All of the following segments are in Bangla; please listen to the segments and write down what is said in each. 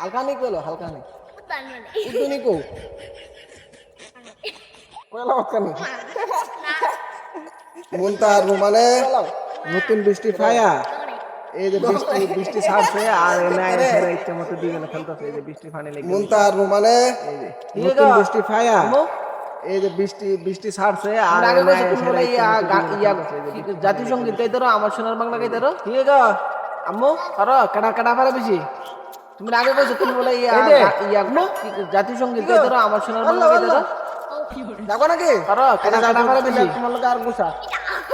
হালকানি মানে? নতুন বৃষ্টি ফায়া। এই যে বৃষ্টি বৃষ্টি ছাড়ছে আর নাই ধরে ইচ্ছে মতো দুজনে খেলতেছে এই যে বৃষ্টি ফানে লেগে মুনতার মানে? নতুন বৃষ্টি ফায়া। এই যে বৃষ্টি বৃষ্টি ছাড়ছে আর আগে ইয়া জাতীয় সংগীত গাইতে রো? আমার সোনার বাংলা গাইতে রো? ঠিক আছে আম্মু করো কাটা কাটা পারে বেশি? তুমি আগে তুমি বলে ইয়া ইয়া জাতীয় সংগীত গাইতে রো? আমার সোনার বাংলা গাইতে রো? যাব নাকি? কাটা কাটা পারে বেশি? তোমার লোক আর গুছা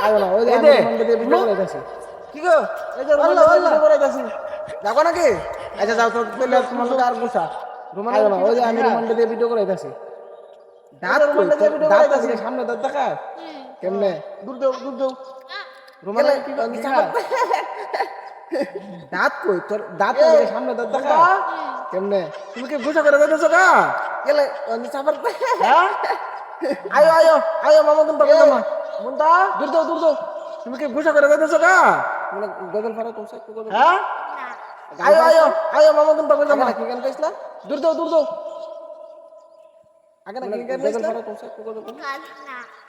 আইবো না ওই যে ভিডিও করে যাচ্ছি কি গো? এই যে করে যাব নাকি? আচ্ছা যাও তো তোমার লোক আর গুছা ওই যে আমি রুমানটা দিয়ে ভিডিও করে দাঁত দাঁত আছে সামনে দাঁত দেখা? কেমনে? দূর দাও দূর দাও। রুমালে কি কি দাঁত কই? তোর দাঁত আছে সামনে দাঁত দেখা? কেমনে? তুমি কি গুছা করে যাইতেছো গা? গেলে চাপার হ্যাঁ? আয়ো আয়ো আয়ো মামা তুমি পাবে মামা মুন্তা দূর দাও দূর দাও। তুমি কি গুছা করে যাইতেছো গা? মানে গজল ফারা কোন সাইড হ্যাঁ? আয়ো আয়ো আয়ো মামা তুমি পাবে মামা কি গান গাইছিলা? দূর দাও দূর দাও। আগে না ಕಿಂಗ್ ಗೇಮ್ ಕೈಸ್ಲಾ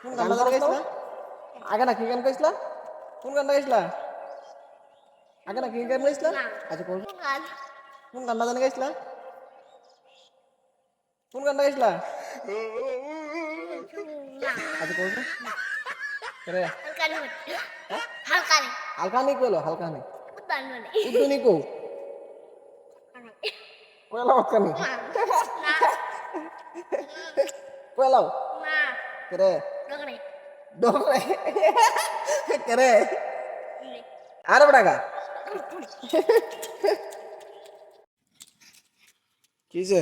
কোন গান গাইছলা? আগে না কি ಗೇಮ್ কইছলা কোন গান গাইছিলা? আগে না ಕಿಂಗ್ গেম গাইছলা? আচ্ছা কোন গান? কোন গান গান গাইছলা? কোন গান গাইছলা? আচ্ছা কোন রে। হালকানি হ্যাঁ? হালকানি কইলো হালকানি উদ্দানি কো? কইলা হালকানি না। kue আর কি যে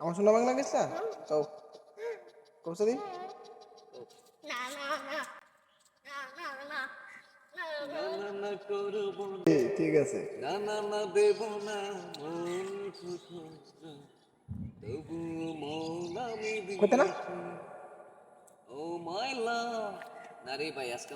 আমার শোনা বাংলা গেছে কও কবসে দিন ঠিক আছে না না না দেব না কোথায় না ও মাইলা না রে ভাই আজকে